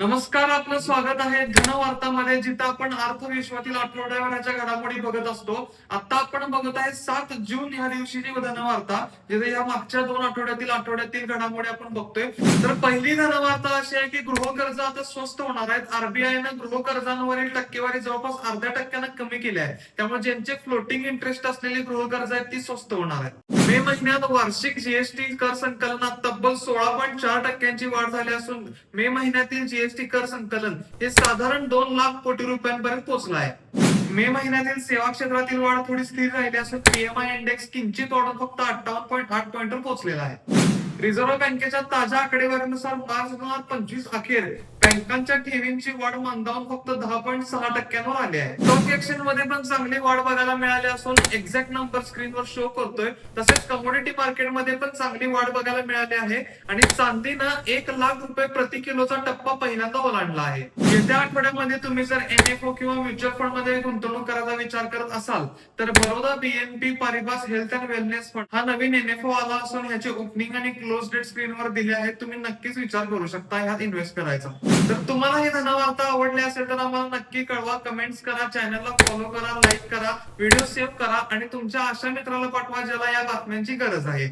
नमस्कार आपलं स्वागत आहे. धनवार्तामध्ये जिथं आपण अर्थविश्वातील आठवड्याभराच्या घडामोडी बघत असतो. आता आपण बघत आहे सात जून ह्या दिवशीची धनवार्ता जिथे या मागच्या दोन आठवड्यातील आठवड्यातील घडामोडी आपण बघतोय. तर पहिली धनवार्ता अशी आहे की गृहकर्ज आता स्वस्त होणार आहेत. आरबीआयनं गृहकर्जांवरील टक्केवारी जवळपास अर्ध्या टक्क्यानं कमी केली आहे. त्यामुळे ज्यांचे फ्लोटिंग इंटरेस्ट असलेली गृहकर्ज आहेत ती स्वस्त होणार आहेत. मे महिन्यात वार्षिक जीएसटी कर संकलनात तब्बल सोळा पॉईंट चार टक्क्यांची वाढ झाली असून मे महिन्यातील जीएसटी कर संकलन हे साधारण दोन लाख कोटी रुपयांपर्यंत पोहोचलं आहे. मे महिन्यातील सेवा क्षेत्रातील वाढ थोडी स्थिर राहिली असून पीएमआय इंडेक्स किंचित वाढून फक्त अठ्ठावन्न पॉईंट आठ पॉईंटवर पोहोचलेला आहे. रिझर्व्ह बँकेच्या ताज्या आकडेवारीनुसार मार्च दोन हजार पंचवीस अखेर बँकांच्या ठेवींची वाढ मंदावून फक्त दहा पॉईंट सहा टक्क्यांवर आली आहे. स्टॉक एक्सचेंजमध्ये पण चांगली वाढ बघायला मिळाली असून एक्झॅक्ट नंबर स्क्रीनवर शो करतोय. तसेच कमोडिटी मार्केटमध्ये पण चांगली वाढ बघायला मिळाली आहे. आणि चांदीनं एक लाख रुपये प्रति किलोचा टप्पा पहिल्यांदा ओलांडला आहे. येत्या आठवड्यामध्ये तुम्ही जर एनएफओ किंवा म्युच्युअल फंडमध्ये गुंतवणूक करायचा विचार करत असाल तर Baroda BNP Paribas health and wellness fund हा नवीन एनएफओ आला असून ह्याचे ओपनिंग आणि क्लोज डेट स्क्रीनवर दिले आहेत तुम्ही नक्कीच विचार करू शकता ह्यात इन्व्हेस्ट करायचा. तर तुम्हाला हे धनवार्ता आवडली असेल तर आम्हाला नक्की कळवा. कमेंट्स करा चॅनलला फॉलो करा लाईक करा व्हिडिओ सेव्ह करा आणि तुमच्या अशा मित्राला पाठवा ज्याला या बातम्यांची गरज आहे.